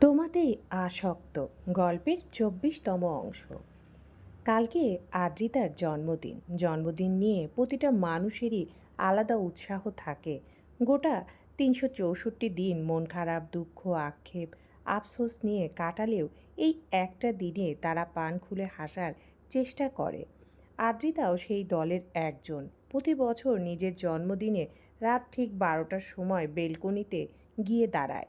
তোমাতেই আসক্ত গল্পের চব্বিশতম অংশ। কালকে আদ্রিতার জন্মদিন। জন্মদিন নিয়ে প্রতিটা মানুষেরই আলাদা উৎসাহ থাকে। গোটা তিনশো চৌষট্টি দিন মন খারাপ, দুঃখ, আক্ষেপ, আফসোস নিয়ে কাটালেও এই একটা দিনে তারা পান খুলে হাসার চেষ্টা করে। আদ্রিতাও সেই দলের একজন। প্রতি বছর নিজের জন্মদিনে রাত ঠিক বারোটার সময় বেলকনিতে গিয়ে দাঁড়ায়।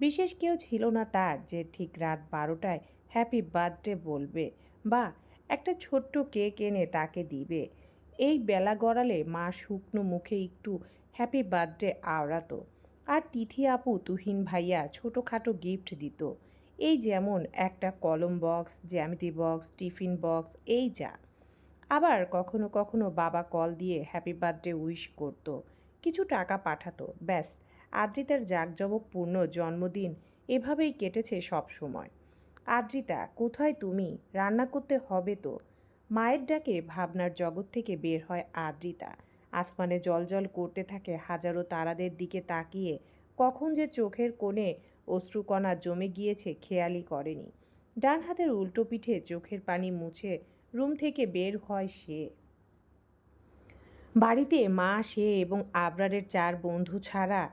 বিশেষ কেউ ছিল না তার যে ঠিক রাত বারোটায় হ্যাপি বার্থডে বলবে বা একটা ছোট্ট কেক এনে তাকে দিবে। এই বেলা গড়ালে মা শুকনো মুখে একটু হ্যাপি বার্থডে আওড়াতো আর তিথি আপু তুহিন ভাইয়া ছোটোখাটো গিফট দিত। এই যেমন একটা কলম বক্স, জ্যামিতি বক্স, টিফিন বক্স, এই যা। আবার কখনো কখনো বাবা কল দিয়ে হ্যাপি বার্থডে উইশ করতো, কিছু টাকা পাঠাতো, ব্যাস। আদ্রিতার জাঁকজমকপূর্ণ জন্মদিন এভাবেই কেটেছে সব সময়। আদ্রিতা, কোথায় তুমি? রান্না করতে হবে তো। মায়ের ডাকে ভাবনার জগৎ থেকে বের হয় আদ্রিতা। আসমানে জলজল করতে থাকে হাজারো তারাদের দিকে তাকিয়ে। কখন যে চোখের কোণে অশ্রুকণা জমে গিয়েছে খেয়ালই করেনি। ডান হাতের উল্টো পিঠে চোখের পানি মুছে রুম থেকে বের হয় সে। বাড়িতে মা, সে এবং আবরারের চার বন্ধু ছাড়া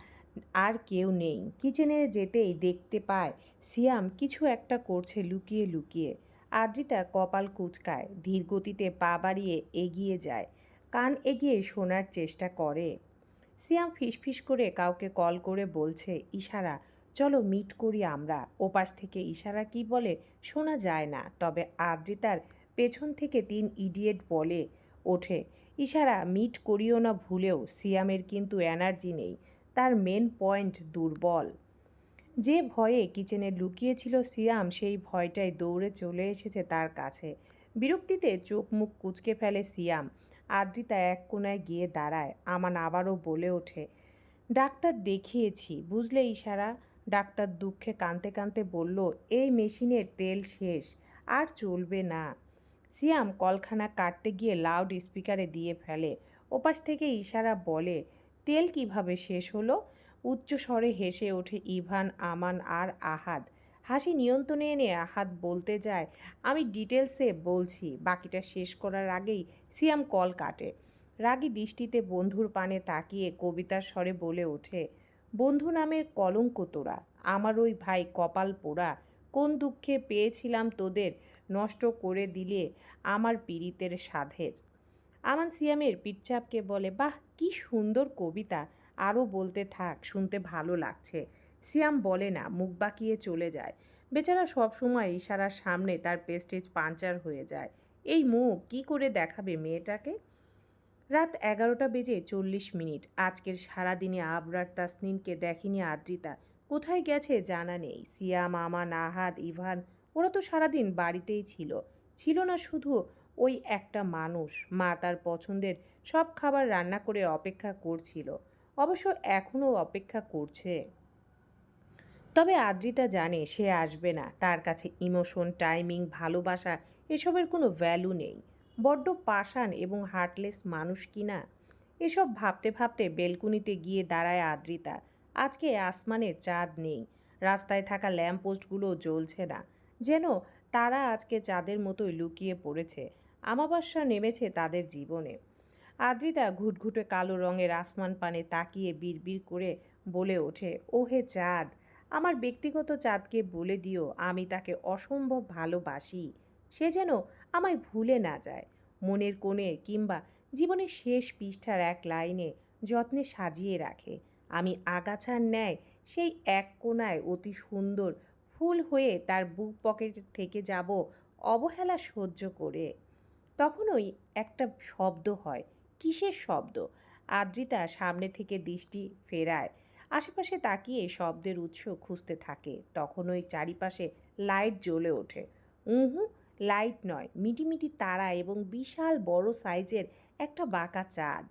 আর কেউ নেই। কিচেনে যেতেই দেখতে পায় সিয়াম কিছু একটা করছে লুকিয়ে লুকিয়ে। আদ্রিতা কপাল কুচকায় ধীর গতিতে পা বাড়িয়ে এগিয়ে যায়, কান এগিয়ে শোনার চেষ্টা করে। সিয়াম ফিসফিস করে কাউকে কল করে বলছে, ইশারা, চলো মিট করি আমরা। ওপাশ থেকে ইশারা কি বলে শোনা যায় না, তবে আদ্রিতার পেছন থেকে তিন ইডিয়েট বলে ওঠে, ইশারা, মিট করিও না ভুলেও সিয়ামের কিন্তু এনার্জি নেই। তার মেন পয়েন্ট দুর্বল। যে ভয়ে কিচেনে লুকিয়েছিল সিয়াম, সেই ভয়টাই দৌড়ে চলে এসেছে তার কাছে। বিরক্তিতে চোখ মুখ কুচকে ফেলে সিয়াম। আদ্রিতা এক কোনায় গিয়ে দাঁড়ায়। আমান আবারও বলে ওঠে, ডাক্তার দেখিয়েছি, বুঝলে ইশারা? ডাক্তার দুঃখে কানতে কানতে বলল, এই মেশিনের তেল শেষ, আর চলবে না। সিয়াম কলখানা কাটতে গিয়ে লাউড স্পিকারে দিয়ে ফেলে। ওপাশ থেকে ইশারা বলে তেল কীভাবে শেষ হলো? উচ্চ স্বরে হেসে ওঠে ইভান, আমান আর আহাদ। হাসি নিয়ন্ত্রণে এনে আহাদ বলতে যায়, আমি ডিটেলসে বলছি, বাকিটা শেষ করার আগেই সিয়াম কল কাটে। রাগী দৃষ্টিতে বন্ধুর পানে তাকিয়ে কবিতার স্বরে বলে ওঠে, বন্ধু নামের কলঙ্ক তোরা, আমার ওই ভাই কপাল পোড়া। কোন দুঃখে পেয়েছিলাম তোদের নষ্ট করে দিলে আমার পীড়িতের সাধের। আমান সিয়ামের পিচ্চাপকে বলে, বাহ, কি সুন্দর কবিতা। আরও বলতে থাক, শুনতে ভালো লাগছে। সিয়াম বলে না, মুখ বাঁকিয়ে চলে যায়। বেচারা সবসময় ইশারার সামনে তার পেস্টেজ পাঞ্চার হয়ে যায়। এই মুখ, কি করে দেখাবে মেয়েটাকে? রাত এগারোটা বেজে চল্লিশ মিনিট। আজকের সারাদিনে আবরার তাসনিনকে দেখেনি আদ্রিতা। কোথায় গেছে জানা নেই। সিয়াম, আমান, আহাদ, ইভান, ওরা তো সারাদিন বাড়িতেই ছিল। ছিল না শুধু ওই একটা মানুষ মা তার পছন্দের সব খাবার রান্না করে অপেক্ষা করছিল। অবশ্য এখনও অপেক্ষা করছে। তবে আদ্রিতা জানে সে আসবে না। তার কাছে ইমোশন, টাইমিং, ভালোবাসা এসবের কোনো ভ্যালু নেই। বড্ড পাষাণ এবং হার্টলেস মানুষ কি না? এসব ভাবতে ভাবতে বেলকুনিতে গিয়ে দাঁড়ায় আদ্রিতা। আজকে আসমানে চাঁদ নেই। রাস্তায় থাকা ল্যাম্পপোস্টগুলো জ্বলছে না। যেন তারা আজকে চাঁদের মতোই লুকিয়ে পড়েছে। আমাবাস্যা নেমেছে তাদের জীবনে। আদ্রিতা ঘুটঘুটে কালো রঙের আসমান পানে তাকিয়ে বিড়বিড় করে বলে ওঠে, ওহে চাঁদ, আমার ব্যক্তিগত চাঁদকে বলে দিও, আমি তাকে অসম্ভব ভালোবাসি। সে যেন আমায় ভুলে না যায়। মনের কোণে কিংবা জীবনের শেষ পৃষ্ঠার এক লাইনে যত্নে সাজিয়ে রাখে। আমি আগাছার ন্যায় সেই এক কোনায় অতি সুন্দর ফুল হয়ে তার বুক পকেট থেকে যাব, অবহেলা সহ্য করে। তখনই একটা শব্দ হয়। কিসের শব্দ? আদ্রিতা সামনে থেকে দৃষ্টি ফেরায়। আশেপাশে তাকিয়ে শব্দের উৎস খুঁজতে থাকে। তখন ওই চারিপাশে লাইট জ্বলে ওঠে। উহু, লাইট নয়, মিটিমিটি তারা এবং বিশাল বড় সাইজের একটা বাঁকা চাঁদ।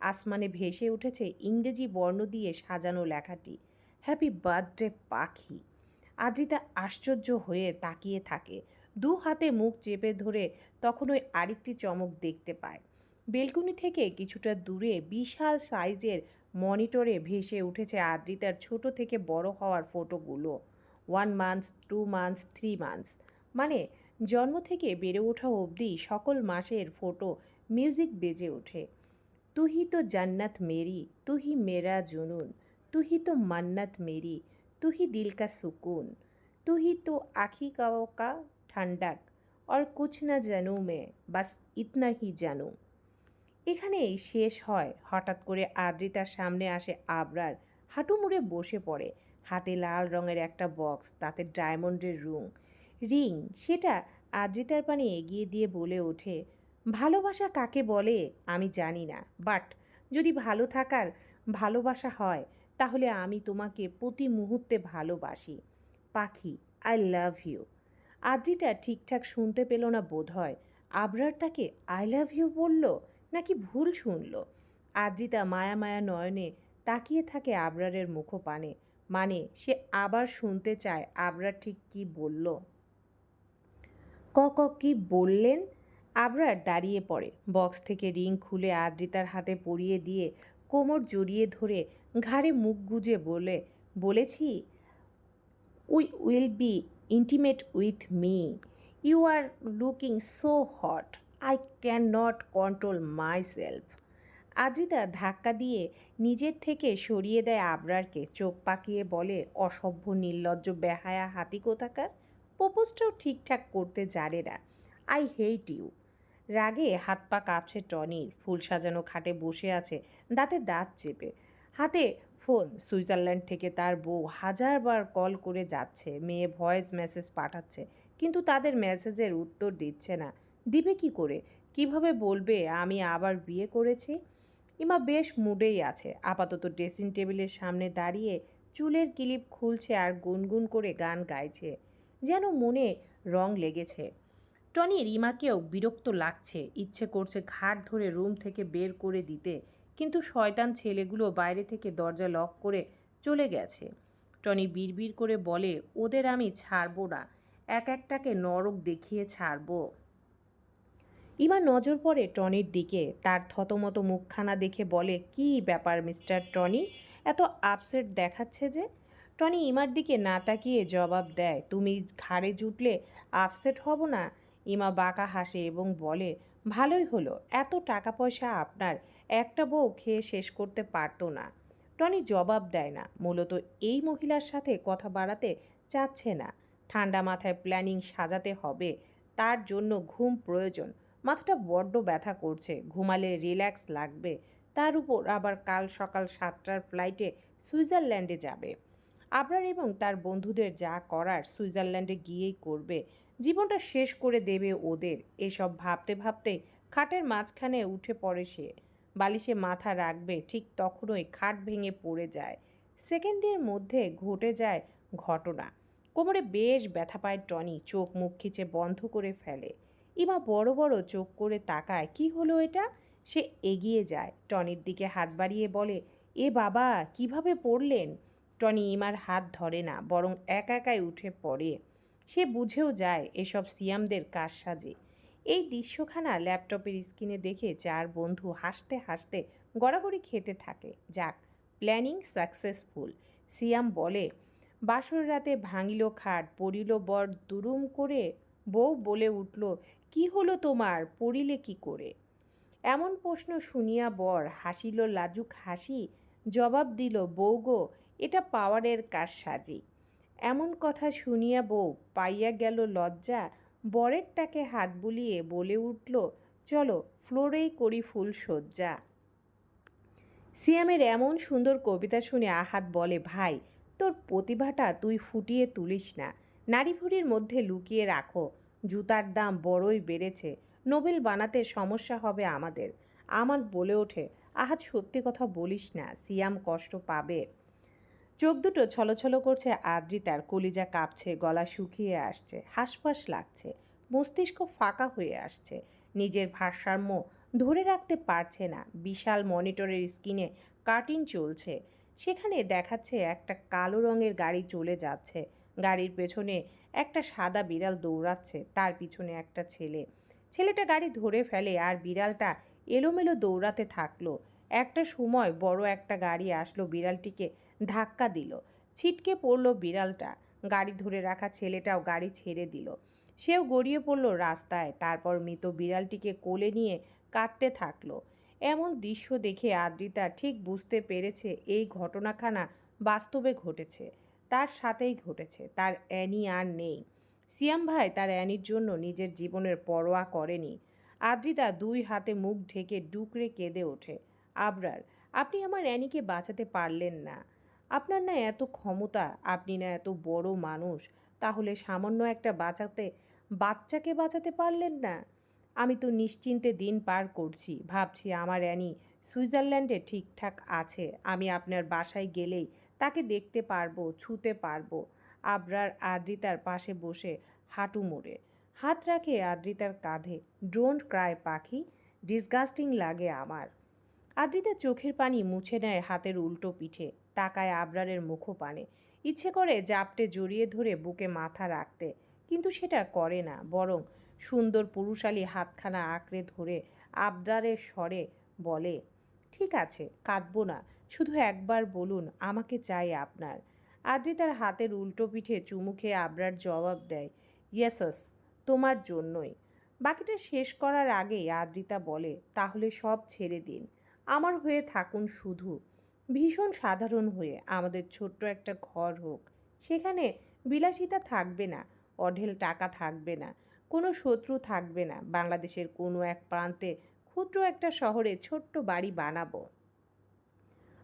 আসমানে ভেসে উঠেছে ইংরেজি বর্ণ দিয়ে সাজানো লেখাটি। হ্যাপি বার্থডে পাখি! আদ্রিতা আশ্চর্য হয়ে তাকিয়ে থাকে। দু হাতে মুখ চেপে ধরে তখন ওই আরেকটি চমক দেখতে পায়। বেলকুনি থেকে কিছুটা দূরে বিশাল সাইজের মনিটরে ভেসে উঠেছে আদ্রিতার ছোট থেকে বড় হওয়ার ফটোগুলো। One months two months three months মানে জন্ম থেকে বেড়ে ওঠা অবধি সকল মাসের ফটো মিউজিক বেজে ওঠে। তুহি তো জান্নাত মেরি, তুহি মেরা জুনুন। তুহি তো মান্নাত মেরি, তুহি দিল কা সুকুন। তুহি তো আখি কাও কা ঠান্ডাক। और कुछ न जानू मैं বাস ইতনা হি জানু এখানেই শেষ হয় হঠাৎ করে আদ্রিতার সামনে আসে আবরার হাঁটু মুড়ে বসে পড়ে হাতে লাল রঙের একটা বক্স তাতে ডায়মন্ডের রুং রিং সেটা আদ্রিতার পানে এগিয়ে দিয়ে বলে ওঠে ভালোবাসা কাকে বলে আমি জানি না বাট যদি ভালো থাকার ভালোবাসা হয় তাহলে আমি তোমাকে প্রতি মুহূর্তে ভালোবাসি পাখি আই লাভ ইউ আদ্রিটা ঠিকঠাক শুনতে পেল না বোধ হয় আবরার তাকে আই লাভ ইউ বলল নাকি ভুল শুনল? আদ্রিতা মায়া মায়া নয়নে তাকিয়ে থাকে আবরারের মুখপানে। মানে সে আবার শুনতে চায় আবরার ঠিক কি বলল। ক ক, কি বললেন? আবরার দাঁড়িয়ে পড়ে। বক্স থেকে রিং খুলে আদ্রিতার হাতে পরিয়ে দিয়ে কোমর জড়িয়ে ধরে ঘাড়ে মুখ গুজে বলে, বলেছি, we will be intimate with me you are looking so hot I cannot control myself Adrita ধাক্কা দিয়ে নিজের থেকে সরিয়ে দেয় আবরারকে। চোখ পাকিয়ে বলে, অসভ্য, নির্লজ্জ, বেহায়া হাতি কোথাকার? প্রপোজটাও ঠিকঠাক করতে জানে না। আই হেট ইউ রাগে হাত পা কাঁপছে টনির। ফুল সাজানো খাটে বসে আছে, দাঁতে দাঁত চেপে। হাতে ফোন সুইজারল্যান্ড থেকে তার বউ হাজারবার কল করে যাচ্ছে, মেয়ে ভয়েস মেসেজ পাঠাচ্ছে, কিন্তু তাদের মেসেজের উত্তর দিচ্ছে না। দিবে কি করে? কীভাবে বলবে, আমি আবার বিয়ে করেছি? ইমা বেশ মুডেই আছে। আপাতত ড্রেসিং টেবিলের সামনে দাঁড়িয়ে চুলের ক্লিপ খুলছে আর গুনগুন করে গান গাইছে, যেন মনে রং লেগেছে। টনির ইমাকেও বিরক্ত লাগছে, ইচ্ছে করছে ঘাট ধরে রুম থেকে বের করে দিতে। কিন্তু শয়তান ছেলেগুলো বাইরে থেকে দরজা লক করে চলে গেছে। টনি বিড়বিড় করে বলে, ওদের আমি ছাড়বো না। এক একটাকে নরক দেখিয়ে ছাড়বো। ইমা নজর পড়ে টনির দিকে। তার থতমত মুখখানা দেখে বলে, কি ব্যাপার মিস্টার টনি? এত আপসেট দেখাচ্ছে যে? টনি ইমার দিকে না তাকিয়ে জবাব দেয়, তুমি ঘাড়ে জুটলে আপসেট হব না? ইমা বাঁকা হাসে এবং বলে, ভালোই হলো। এত টাকা পয়সা আপনার একটা বউ খেয়ে শেষ করতে পারতো না। টনি জবাব দেয় না। মূলত এই মহিলার সাথে কথা বাড়াতে চাচ্ছে না। ঠান্ডা মাথায় প্ল্যানিং সাজাতে হবে। তার জন্য ঘুম প্রয়োজন। মাথাটা বড্ড ব্যথা করছে। ঘুমালে রিল্যাক্স লাগবে। তার উপর আবার কাল সকাল সাতটার ফ্লাইটে সুইজারল্যান্ডে যাবে। আবরার এবং তার বন্ধুদের যা করার সুইজারল্যান্ডে গিয়েই করবে। জীবনটা শেষ করে দেবে ওদের। এসব ভাবতে ভাবতে খাটের মাঝখানে উঠে পড়ে সে। বালিশে মাথা রাখবে, ঠিক তখনই খাট ভেঙে পড়ে যায়। সেকেন্ডের মধ্যে ঘটে যায় ঘটনা। কোমরে বেশ ব্যথা পায় টনি, চোখ মুখ খিচে বন্ধ করে ফেলে। ইমা বড় বড় চোখ করে তাকায়, কি হলো এটা? সে এগিয়ে যায়, টনির দিকে হাত বাড়িয়ে বলে, এ বাবা, কীভাবে পড়লেন? টনি ইমার হাত ধরে না, বরং একা একাই উঠে পড়ে। সে বুঝেও যায়, এসব সিয়ামদের কাজ সাজে। এই দৃশ্যখানা ল্যাপটপের স্ক্রিনে দেখে চার বন্ধু হাসতে হাসতে গড়াগড়ি খেতে থাকে। যাক, প্ল্যানিং সাকসেসফুল। সিয়াম বলে, বাসর রাতে ভাঙিল খাট, পড়িল বর দুরুম করে, বউ বলে উঠল, কি হলো তোমার? পড়িলে কি করে? এমন প্রশ্ন শুনিয়া বর হাসিল লাজুক হাসি, জবাব দিল, বউ গো, এটা পাওয়ারের কাজ সাজি এমন কথা শুনিয়া বউ পাইয়া গেল লজ্জা বরেরটাকে হাত বুলিয়ে বলে উঠল, চলো, ফ্লোরেই করি ফুল সজ্জা সিয়ামের এমন সুন্দর কবিতা শুনে আহাত বলে, ভাই, তোর প্রতিভাটা তুই ফুটিয়ে তুলিস না। নারী ভুড়ির মধ্যে লুকিয়ে রাখো। জুতার দাম বড়ই বেড়েছে। নোবেল বানাতে সমস্যা হবে আমাদের। আমার বলে ওঠে, আহাত সত্যি কথা বলিস না, সিয়াম কষ্ট পাবে। চোখ দুটো ছলছল করছে আদ্রিতার কলিজা কাঁপছে, গলা শুকিয়ে আসছে হাসফাস লাগছে, মস্তিষ্ক ফাঁকা হয়ে আসছে, নিজের ভারসাম্য ধরে রাখতে পারছে না, বিশাল মনিটরের স্ক্রিনে কার্টিন চলছে, সেখানে দেখাচ্ছে একটা কালো রঙের গাড়ি চলে যাচ্ছে, গাড়ির পেছনে একটা সাদা বিড়াল দৌড়াচ্ছে, তার পিছনে একটা ছেলে, ছেলেটা গাড়ি ধরে ফেলে আর বিড়ালটা এলোমেলো দৌড়াতে থাকল, একটা সময় বড় একটা গাড়ি আসলো বিড়ালটিকে ধাক্কা দিল। ছিটকে পড়ল বিড়ালটা। গাড়ি ধরে রাখা ছেলেটাও গাড়ি ছেড়ে দিল। সেও গড়িয়ে পড়ল রাস্তায়। তারপর মৃত বিড়ালটিকে কোলে নিয়ে কাঁদতে থাকল। এমন দৃশ্য দেখে আদ্রিতা ঠিক বুঝতে পেরেছে এই ঘটনাখানা বাস্তবে ঘটেছে। তার সাথেই ঘটেছে। তার অ্যানি আর নেই। সিয়াম ভাই তার অ্যানির জন্য নিজের জীবনের পরোয়া করেনি। আদ্রিতা দুই হাতে মুখ ঢেকে ডুকরে কেঁদে ওঠে। আবরার, আপনি আমার অ্যানিকে বাঁচাতে পারলেন না। আপনার না এত ক্ষমতা, আপনি না এত বড় মানুষ, তাহলে সামান্য একটা বাঁচাতে, বাচ্চাকে বাঁচাতে পারলেন না? আমি তো নিশ্চিন্তে দিন পার করছি, ভাবছি আমার অ্যানি সুইজারল্যান্ডে ঠিকঠাক আছে, আমি আপনার বাসায় গেলেই তাকে দেখতে পারব, ছুতে পারব। আবরার আদ্রিতার পাশে বসে হাঁটু মোড়ে। হাত রাখে আদ্রিতার কাঁধে। ডোন্ট ক্রাই পাখি, ডিসগাস্টিং লাগে আমার। আদ্রিতা চোখের পানি মুছে নেয় হাতের উল্টো পিঠে। তাকায় আবরারের মুখপানে। ইচ্ছে করে জাপটে জড়িয়ে ধরে বুকে মাথা রাখতে, কিন্তু সেটা করে না, বরং সুন্দর পুরুষালী হাতখানা আঁকড়ে ধরে আবরারের স্বরে বলে, ঠিক আছে, কাঁদবো না, শুধু একবার বলুন, আমাকে চাই আপনার। আদ্রিতার হাতের উল্টো পিঠে চুমু খেয়ে আবরার জবাব দেয় ইয়েসস তোমার জন্যই। বাকিটা শেষ করার আগেই আদ্রিতা বলে, তাহলে সব ছেড়ে দিন, আমার হয়ে থাকুন শুধু। ভীষণ সাধারণ হয়ে আমাদের ছোট্ট একটা ঘর হোক, সেখানে বিলাসিতা থাকবে না, অঢেল টাকা থাকবে না, কোনো শত্রু থাকবে না, বাংলাদেশের কোনো এক প্রান্তে ক্ষুদ্র একটা শহরে ছোট্ট বাড়ি বানাবো।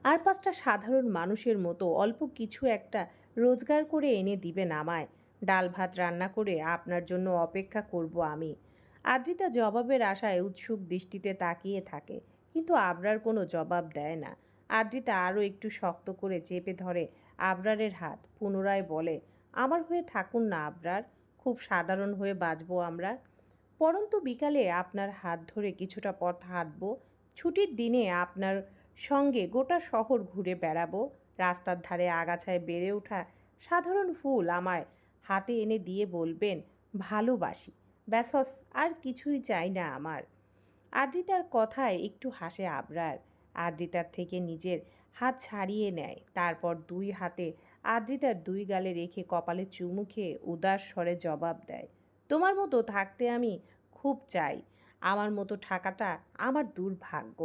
আর পাঁচটা সাধারণ মানুষের মতো অল্প কিছু একটা রোজগার করে এনে দিবেন আমায়। ডাল ভাত রান্না করে আপনার জন্য অপেক্ষা করব আমি। আদ্রিতা জবাবের আশায় উৎসুক দৃষ্টিতে তাকিয়ে থাকে, কিন্তু আবরার কোনো জবাব দেয় না। আদ্রিতা আরও একটু শক্ত করে চেপে ধরে আবরারের হাত, পুনরায় বলে, আমার হয়ে থাকুন না আবরার, খুব সাধারণ হয়ে বাঁচবো আমরা। পরন্তু বিকালে আপনার হাত ধরে কিছুটা পথ হাঁটবো, ছুটির দিনে আপনার সঙ্গে গোটা শহর ঘুরে বেড়াবো। রাস্তার ধারে আগাছায় বেড়ে ওঠা সাধারণ ফুল আমায় হাতে এনে দিয়ে বলবেন, ভালোবাসি। ব্যাসস আর কিছুই চাই না আমার। আদ্রিতার কথায় একটু হাসে আবরার। আদ্রিতার থেকে নিজের হাত ছাড়িয়ে নেয়। তারপর দুই হাতে আদ্রিতার দুই গালে রেখে কপালে চুমু খেয়ে উদাস স্বরে জবাব দেয়, তোমার মতো থাকতে আমি খুব চাই। আমার মতো থাকাটা আমার দুর্ভাগ্য।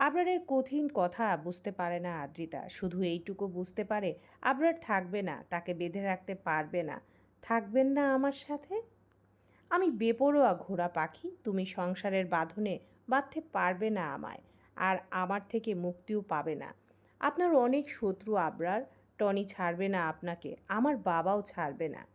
আবরারের কঠিন কথা বুঝতে পারে না আদ্রিতা। শুধু এইটুকু বুঝতে পারে আবরার থাকবে না, তাকে বেঁধে রাখতে পারবে না। থাকবেন না আমার সাথে? আমি বেপরোয়া ঘোড়া পাখি, তুমি সংসারের বাঁধনে বাঁধতে পারবে না আমায়। আর আমার থেকে মুক্তিও পাবে না। আপনার অনেক শত্রু আবরার, টনি ছাড়বে না আপনাকে, আমার বাবাও ছাড়বে না।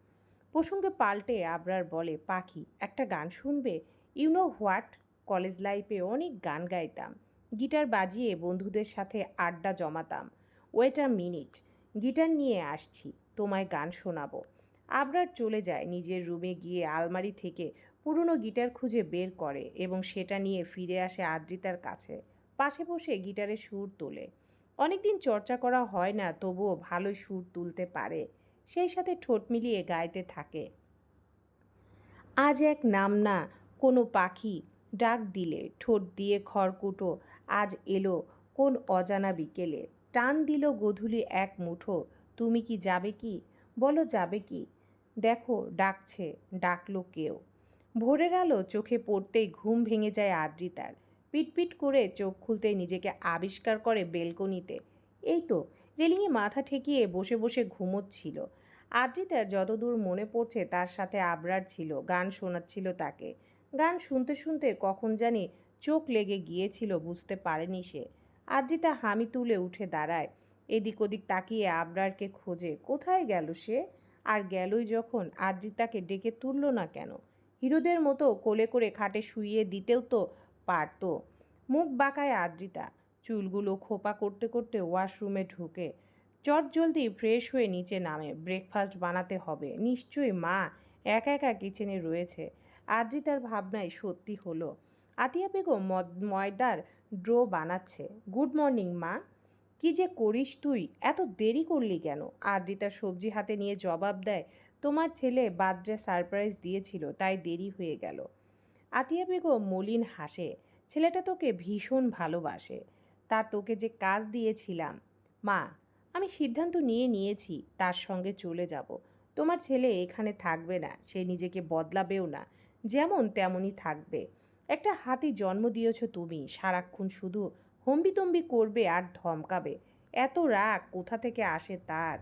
প্রসঙ্গে পাল্টে আবরার বলে, পাখি, একটা গান শুনবে? ইউ নো হোয়াট কলেজ লাইফে অনেক গান গাইতাম। গিটার বাজিয়ে বন্ধুদের সাথে আড্ডা জমাতাম। ওয়েট আ মিনিট গিটার নিয়ে আসছি, তোমায় গান শোনাবো। আবরার চলে যায়, নিজের রুমে গিয়ে আলমারি থেকে পুরনো গিটার খুঁজে বের করে এবং সেটা নিয়ে ফিরে আসে আদ্রিতার কাছে। পাশে বসে গিটারে সুর তোলে। অনেকদিন চর্চা করা হয় না, তবুও ভালো সুর তুলতে পারে। সেই সাথে ঠোঁট মিলিয়ে গাইতে থাকে। আজ এক নাম না, কোনো পাখি ডাক দিলে, ঠোঁট দিয়ে খড়কুটো আজ এলো কোন অজানা বিকেলে। টান দিল গধূলি এক মুঠো, তুমি কি যাবে কি? বলো যাবে কি? দেখো ডাকছে, ডাকলো কেউ। ভোরের আলো চোখে পড়তেই ঘুম ভেঙে যায় আদ্রিতার। পিটপিট করে চোখ খুলতেই নিজেকে আবিষ্কার করে বেলকনিতে। এই তো রেলিংয়ে মাথা ঠেকিয়ে বসে বসে ঘুমোচ্ছিল। আদ্রিতার যতদূর মনে পড়ছে তার সাথে আবরার ছিল, গান শোনাচ্ছিল তাকে। গান শুনতে শুনতে কখন জানি চোখ লেগে গিয়েছিল, বুঝতে পারেনি সে। আদ্রিতা হামি তুলে উঠে দাঁড়ায়। এদিক ওদিক তাকিয়ে আবরারকে খোঁজে, কোথায় গেল সে? আর গেলই যখন আদ্রিতাকে ডেকে তুলল না কেন? হিরোদের মতো কোলে করে খাটে শুইয়ে দিতেও তো পারত। মুখ বাঁকায় আদ্রিতা, চুলগুলো খোপা করতে করতে ওয়াশরুমে ঢুকে, চট জলদি ফ্রেশ হয়ে নিচে নামে, ব্রেকফাস্ট বানাতে হবে। নিশ্চয়ই মা একা একা কিচেনে রয়েছে। আদ্রিতার ভাবনায় সত্যি হলো। আতিয়া বেগম ময়দার ড্রো বানাচ্ছে। গুড মর্নিং, মা। কি যে করিস তুই? এত দেরি করলি কেন? আদ্রিতা সবজি হাতে নিয়ে জবাব দেয়, তোমার ছেলে বার্থডে সারপ্রাইজ দিয়েছিল, তাই দেরি হয়ে গেল। আতিয়া বেগম মলিন হাসে, ছেলেটা তোকে ভীষণ ভালোবাসে। তা তোকে যে কাজ দিয়েছিলাম। মা, আমি সিদ্ধান্ত নিয়ে নিয়েছি, তার সঙ্গে চলে যাব। তোমার ছেলে এখানে থাকবে না, সে নিজেকে বদলাবেও না। যেমন তেমনই থাকবে। একটা হাতি জন্ম দিয়েছ তুমি, সারাক্ষণ শুধু হম্বিতম্বি করবে আর ধমকাবে। এত রাগ কোথা থেকে আসে তার?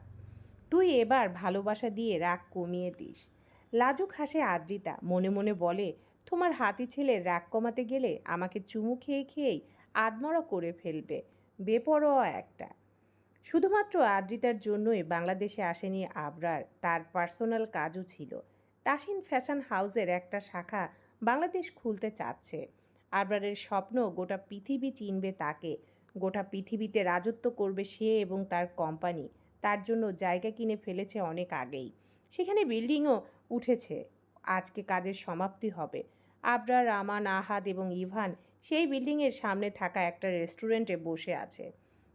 তুই এবার ভালোবাসা দিয়ে রাগ কমিয়ে দিস। লাজুক হাসে আদ্রিতা, মনে মনে বলে তোমার হাতি ছেলে রাগ কমাতে গেলে আমাকে চুমু খেয়ে খেয়েই আদমরা করে ফেলবে। বেপরোয়া একটা। শুধুমাত্র আদ্রিতার জন্যই বাংলাদেশে আসেনি আবরার, তার পার্সোনাল কাজও ছিল। তাসিন ফ্যাশন হাউসের একটা শাখা বাংলাদেশ খুলতে চাচ্ছে। আবরারের স্বপ্ন গোটা পৃথিবী চিনবে তাকে। গোটা পৃথিবীতে রাজত্ব করবে সে এবং তার কোম্পানি। তার জন্য জায়গা কিনে ফেলেছে অনেক আগেই। সেখানে বিল্ডিংও উঠেছে। আজকে কাজের সমাপ্তি হবে। আবরার রামান, আহাদ এবং ইভান সেই বিল্ডিংয়ের সামনে থাকা একটা রেস্টুরেন্টে বসে আছে।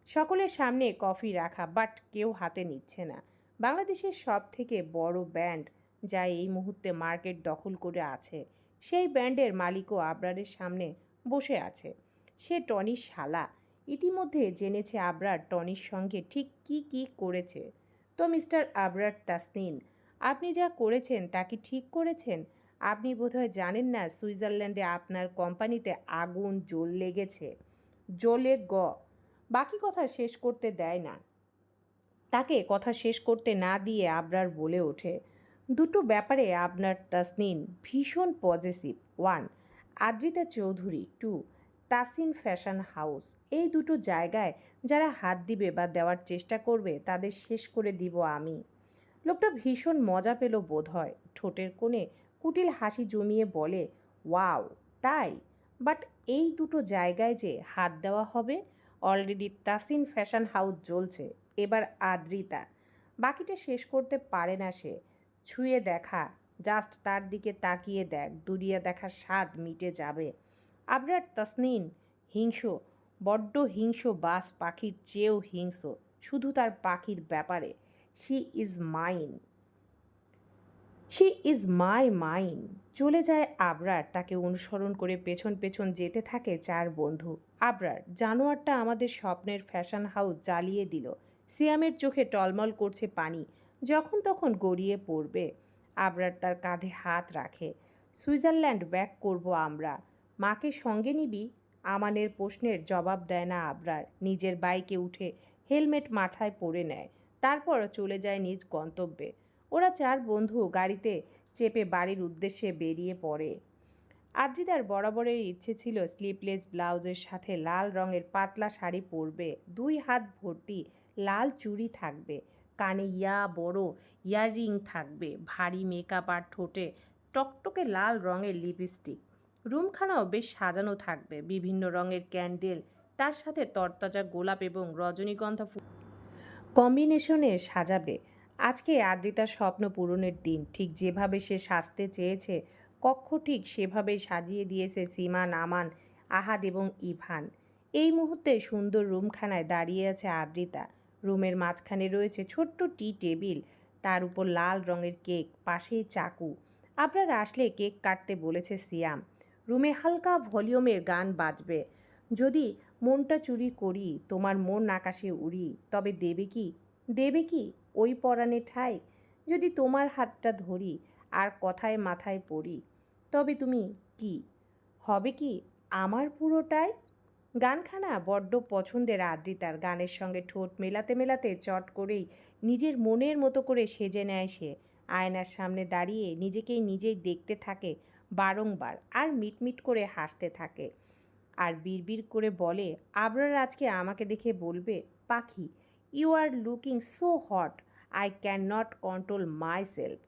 সকলের সামনে কফি রাখা বাট কেউ হাতে নিচ্ছে না। বাংলাদেশের সব থেকে বড় ব্যান্ড যা এই মুহূর্তে মার্কেট দখল করে আছে, সেই ব্যান্ডের মালিকও আবরারের সামনে বসে আছে। সে টনির শালা। ইতিমধ্যে জেনেছে আবরার টনির সঙ্গে ঠিক কি কি করেছে। তো মিস্টার আবরার তাসনিন আপনি যা করেছেন তা কি ঠিক করেছেন? আপনি বোধহয় জানেন না সুইজারল্যান্ডে আপনার কোম্পানিতে আগুন জ্বল লেগেছে। জ্বলে গ। বাকি কথা শেষ করতে দেয় না। তাকে কথা শেষ করতে না দিয়ে আবরার বলে ওঠে, দুটো ব্যাপারে আপনার তাসনিন ভীষণ positive one, Adrita Chowdhury. Two, Tasin fashion house. এই দুটো জায়গায় যারা হাত দিবে বা দেওয়ার চেষ্টা করবে, তাদের শেষ করে দিব আমি। লোকটা ভীষণ মজা পেল বোধ হয় ঠোঁটের কোণে কুটিল হাসি জমিয়ে বলে, ওয়াও, তাই? বাট এই দুটো জায়গায় যে হাত দেওয়া হবে, অলরেডি তাসিন ফ্যাশন হাউস জ্বলছে, এবার আদ্রিতা। বাকিটা শেষ করতে পারে না সে। ছুঁয়ে দেখা, জাস্ট তার দিকে তাকিয়ে দেখ, দুরিয়া দেখার স্বাদ মিটে যাবে। আবরার তাসনিন হিংস বড্ড হিংস বাস পাখির চেয়েও হিংস শুধু তার পাখির ব্যাপারে। She is mine she is my mine চলে যায় আবরার। তাকে অনুসরণ করে পেছন পেছন যেতে থাকে চার বন্ধু। আবরার, জানোয়ারটা আমাদের স্বপ্নের ফ্যাশন হাউস জ্বালিয়ে দিল। সিয়ামের চোখে টলমল করছে পানি। যখন তখন গড়িয়ে পড়বে। আবরার তার কাঁধে হাত রাখে। সুইজারল্যান্ড ব্যাক করব আমরা। মাকে সঙ্গে নিবি? আমানের প্রশ্নের জবাব দেয় না আবরার। নিজের বাইকে উঠে হেলমেট মাথায় পরে নেয়। তারপর চলে যায় নিজ গন্তব্যে। ওরা চার বন্ধু গাড়িতে চেপে বাড়ির উদ্দেশ্যে বেরিয়ে পড়ে। আদ্রিদার বরাবরের ইচ্ছে ছিল স্লিপলেস ব্লাউজের সাথে লাল রঙের পাতলা শাড়ি পরবে। দুই হাত ভর্তি লাল চুড়ি থাকবে। কানে ইয়া বড় ইয়াররিং থাকবে। ভারী মেকআপ আর ঠোঁটে টকটকে লাল রঙের লিপস্টিক। রুমখানাও বেশ সাজানো থাকবে। বিভিন্ন রঙের ক্যান্ডেল, তার সাথে তরতাজা গোলাপ এবং রজনীগন্ধা ফুল। কম্বিনেশনে সাজাবে। আজকে আদ্রিতার স্বপ্ন পূরণের দিন। ঠিক যেভাবে সে সাজতে চেয়েছে, কক্ষ ঠিক সেভাবেই সাজিয়ে দিয়েছে সীমা নামান আহাদ এবং ইভান। এই মুহূর্তে সুন্দর রুমখানায় দাঁড়িয়ে আছে আদ্রিতা। রুমের মাঝখানে রয়েছে ছোট্ট টি টেবিল, তার উপর লাল রঙের কেক, পাশেই চাকু। আপনার আসলে কেক কাটতে বলেছে সিয়াম। রুমে হালকা ভলিউমের গান বাজবে। যদি মনটা চুরি করি, তোমার মন আকাশে উড়ি, তবে দেবে কি? দেবে কি? ওই পরাণে ঠাই, যদি তোমার হাতটা ধরি আর কথায় মাথায় পড়ি, তবে তুমি কি? হবে কি আমার পুরোটাই? গানখানা বড্ড পছন্দের আদ্রিতার গানের সঙ্গে ঠোঁট মেলাতে মেলাতে চট করেই নিজের মনের মতো করে সেজে নেয় সে। আয়নার সামনে দাঁড়িয়ে নিজেকেই নিজেই দেখতে থাকে, বারংবার আর মিটমিট করে হাসতে থাকে। আর বিড়বিড় করে বলে, আবরার আজকে আমাকে দেখে বলবে, পাখি you are looking so hot I cannot control myself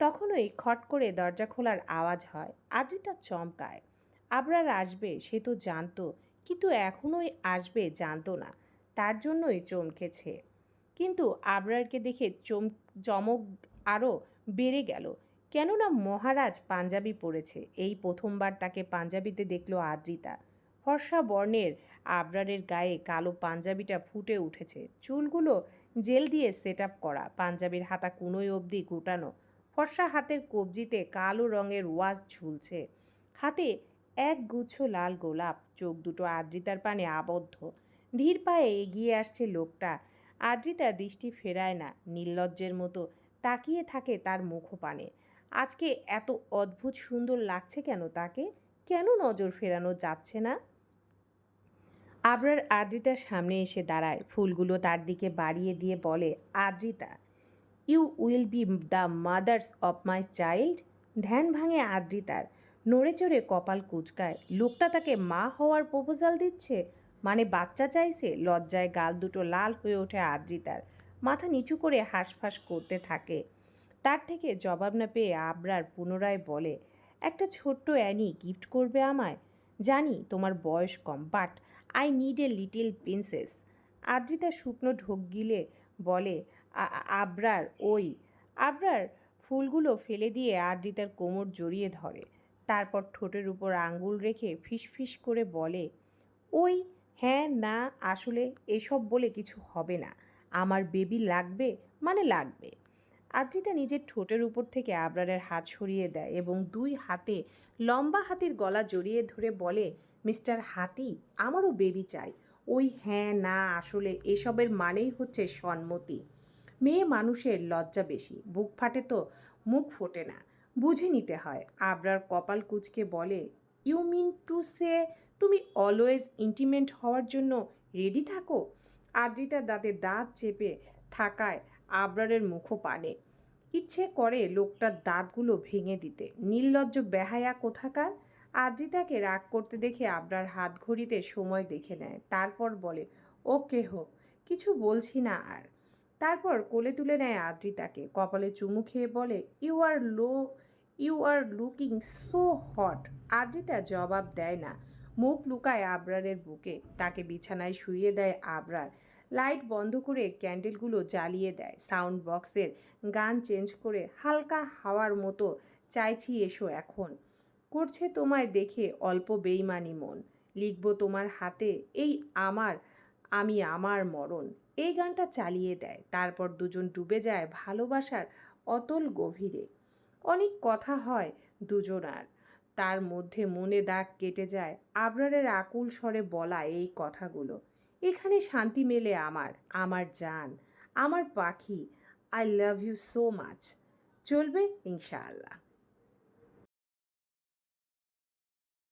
তখনই খট করে দরজা খোলার আওয়াজ হয়। আদ্রিতা চমকায়। আবরার আসবে, সে তো জানতো, কিন্তু এখনোই আসবে জানতো না। তার জন্যই চমকেছে। কিন্তু আবরারকে দেখে চম, চমক আরও বেড়ে গেল। কেননা মহারাজ পাঞ্জাবি পরেছে। এই প্রথমবার তাকে পাঞ্জাবিতে দেখল আদ্রিতা। ফর্সা বর্ণের আবরারের গায়ে কালো পাঞ্জাবিটা ফুটে উঠেছে। চুলগুলো জেল দিয়ে সেট করা, পাঞ্জাবির হাতা কুনোই অবধি গুটানো, ফর্সা হাতের কবজিতে কালো রঙের ওয়াজ ঝুলছে। হাতে এক গুচ্ছ লাল গোলাপ, চোখ দুটো আদ্রিতার পানে আবদ্ধ। ধীর পায়ে এগিয়ে আসছে লোকটা। আদ্রিতা দৃষ্টি ফেরায় না, নির্লজ্জের মতো তাকিয়ে থাকে তার মুখপানে। আজকে এত অদ্ভুত সুন্দর লাগছে কেন তাকে? কেন নজর ফেরানো যাচ্ছে না? আবরার আদ্রিতার সামনে এসে দাঁড়ায়। ফুলগুলো তার দিকে বাড়িয়ে দিয়ে বলে, Adrita you will be the mothers of my child ধ্যান ভাঙে আদ্রিতার। নড়ে চড়ে কপাল কুচকায়। লোকটা তাকে মা হওয়ার প্রপোজাল দিচ্ছে? মানে বাচ্চা চাইছে? লজ্জায় গাল দুটো লাল হয়ে ওঠে আদ্রিতার। মাথা নিচু করে হাঁসফাঁস করতে থাকে। তার থেকে জবাব না পেয়ে আবরার পুনরায় বলে, একটা ছোট্ট অ্যানি গিফট করবে আমায়? জানি তোমার বয়স কম but I need a little princess Adrita শুকনো ঢোক গিলে বলে, "আ- আ- আবরার, ওই। আবরার ফুলগুলো ফেলে দিয়ে আদ্রিতার কোমর জড়িয়ে ধরে। তারপর ঠোঁটের উপর আঙ্গুল রেখে ফিসফিস করে বলে, ওই হ্যাঁ না, আসলে এসব বলে কিছু হবে না। আমার বেবি লাগবে মানে লাগবে। আদ্রিতা নিজের ঠোঁটের উপর থেকে আবরারের হাত সরিয়ে দেয় এবং দুই হাতে লম্বা হাতির গলা জড়িয়ে ধরে বলে মিস্টার হাতি, আমারও বেবি চাই। ওই হ্যাঁ না, আসলে এসবের মানেই হচ্ছে সম্মতি। মেয়ে মানুষের লজ্জা বেশি, বুক ফাটে তো, মুখ ফোটে না। বুঝে নিতে হয়, আবরার কপাল কুচকে বলে ইউ মিন টু সে তুমি অলওয়েজ ইন্টিমেন্ট হওয়ার জন্য রেডি থাকো? আদ্রিতার দাঁতে দাঁত চেপে থাকায় আবরারের মুখও পানে। ইচ্ছে করে লোকটার দাঁতগুলো ভেঙে দিতে। নির্লজ্জ বেহায়া কোথাকার? আদ্রিতাকে রাগ করতে দেখে আবরার হাত ঘড়িতে সময় দেখে নেয়। তারপর বলে ও হো, কিছু বলছি না আর। তারপর কোলে তুলে নেয় আদ্রিতাকে। কপালে চুমু খেয়ে বলে you are low you are looking so hot Adrita জবাব দেয় না। মুখ লুকায় আবরারের বুকে। তাকে বিছানায় শুইয়ে দেয় আবরার। লাইট বন্ধ করে ক্যান্ডেলগুলো জ্বালিয়ে দেয়। সাউন্ড বক্সের গান চেঞ্জ করে হালকা হাওয়ার মতো চাইছি এসো এখন। করছে তোমায় দেখে অল্প বেইমানি মন। লিখব তোমার হাতে এই আমার, আমি আমার মরণ। এই গানটা চালিয়ে দেয়, তারপর দুজন ডুবে যায় ভালোবাসার অতল গভীরে। অনেক কথা হয় দুজনার তার মধ্যে মনে দাগ কেটে যায়, আবরারের আকুল স্বরে বলা এই কথাগুলো। এখানে শান্তি মেলে আমার আমার জান, আমার পাখি I love you so much চলবে ইনশাআল্লাহ।